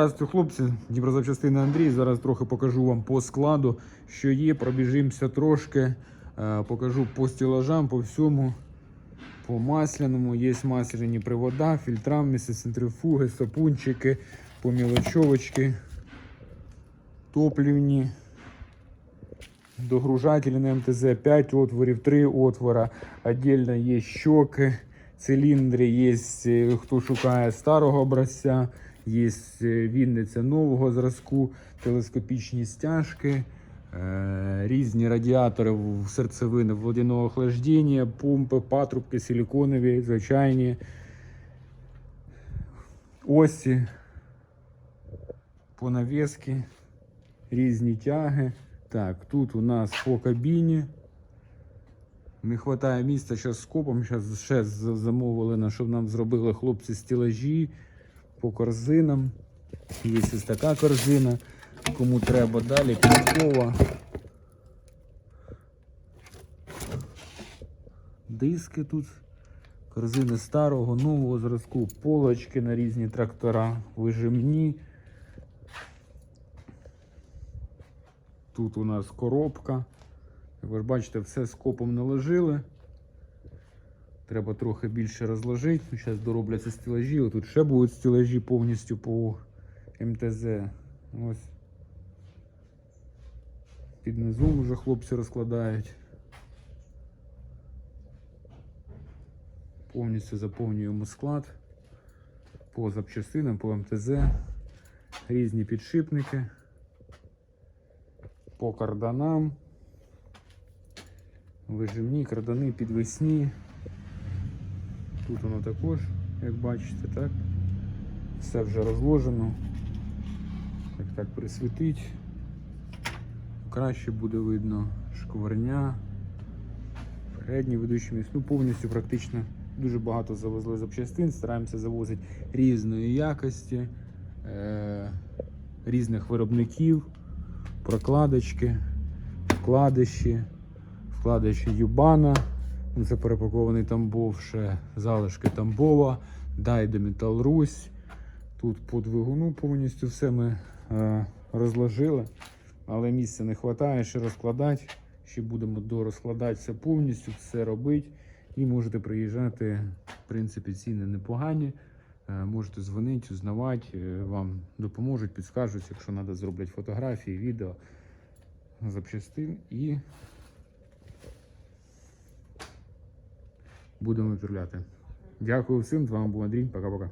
Здравствуйте, хлопці, Дніпрозапчастини Андрій. Зараз трохи покажу вам по складу, що є. Пробіжимося трошки. Е, Покажу по стілажам, по всьому. По масляному. Є масляні привода, фільтра, місцентрифуги, сапунчики, помілочовочки, топлівні. Догружателі на МТЗ 5 отворів, 3 отвора. Отдельно є щоки, циліндри, є е, хто шукає старого образця, є е, Вінниця нового зразку, телескопічні стяжки, е, різні радіатори в серцевини водяного охлаждення, помпи, патрубки, силіконові, звичайні. Осі, по навіски, різні тяги. Так, тут у нас по кабіні. Не вистачає місця зараз з копом. Зараз ще замовили, на щоб нам зробили хлопці стілажі по корзинам. Є ось така корзина. Кому треба далі, підкова. Диски тут. Корзини старого, нового зразку, полочки на різні трактора, вижимні. Тут у нас коробка. Як ви ж бачите, все скопом наложили. Треба трохи більше розложити. Зараз доробляться стелажі. Тут ще будуть стелажі повністю по МТЗ. Ось. Під низом вже хлопці розкладають. Повністю заповнюємо склад по запчастинам, по МТЗ, різні підшипники по карданам. Вижимні, кардани підвесні. Тут воно також, як бачите, так. Все вже розложено. Так так присвітить. Краще буде видно шкварня, передній ведучий міст. Ну, повністю практично дуже багато завезли запчастин. Стараємося завозити різної якості, е- різних виробників прокладочки, вкладиші, вкладиші Юбана. Це перепакований Тамбов, ще залишки Тамбова, Дайде Метал Русь. Тут по двигуну повністю все ми е, розложили, але місця не вистачає ще розкладати. Ще будемо дорозкладати все повністю, все робити. І можете приїжджати. В принципі, ціни непогані. Е, Можете дзвонити, узнавати, е, вам допоможуть, підскажуть, якщо треба, зроблять фотографії, відео, запчастин і будемо відправляти. Дякую всім, з вами був Андрій. Пока-пока.